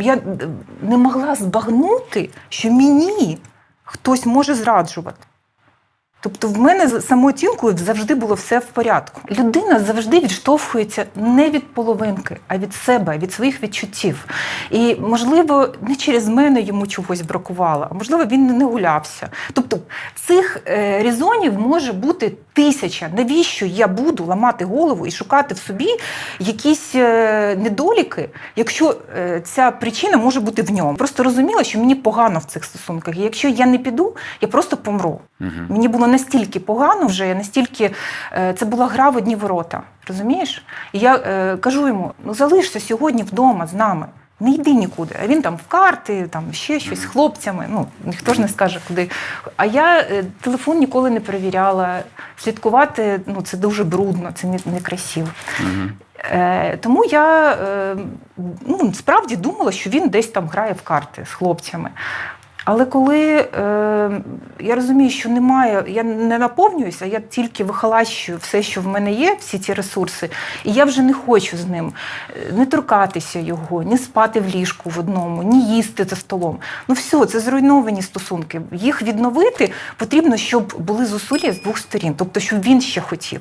Я е, не могла збагнути, що мені хтось може зраджувати. Тобто в мене з самооцінкою завжди було все в порядку. Людина завжди відштовхується не від половинки, а від себе, від своїх відчуттів. І, можливо, не через мене йому чогось бракувало, а можливо, він не гулявся. Тобто цих е, резонів може бути тисяча. Навіщо я буду ламати голову і шукати в собі якісь е, недоліки, якщо е, ця причина може бути в ньому? Просто розуміла, що мені погано в цих стосунках. І якщо я не піду, я просто помру. Мгм. Мені було настільки погано вже, я настільки е, це була гра в одні ворота. Розумієш? І я е, кажу йому: ну залишся сьогодні вдома з нами. Не йди нікуди. А він там в карти, там ще щось з хлопцями. Ну ніхто ж не скаже, куди. А я е, телефон ніколи не перевіряла. Слідкувати ну це дуже брудно, це не, не красиво. Мгм. Е, тому я е, ну, справді думала, що він десь там грає в карти з хлопцями. Але коли е, я розумію, що немає, я не наповнююся, я тільки вихолащую все, що в мене є, всі ці ресурси, і я вже не хочу з ним е, не торкатися його, ні спати в ліжку в одному, ні їсти за столом. Ну все, це зруйновані стосунки. Їх відновити потрібно, щоб були зусилля з двох сторін, тобто, щоб він ще хотів.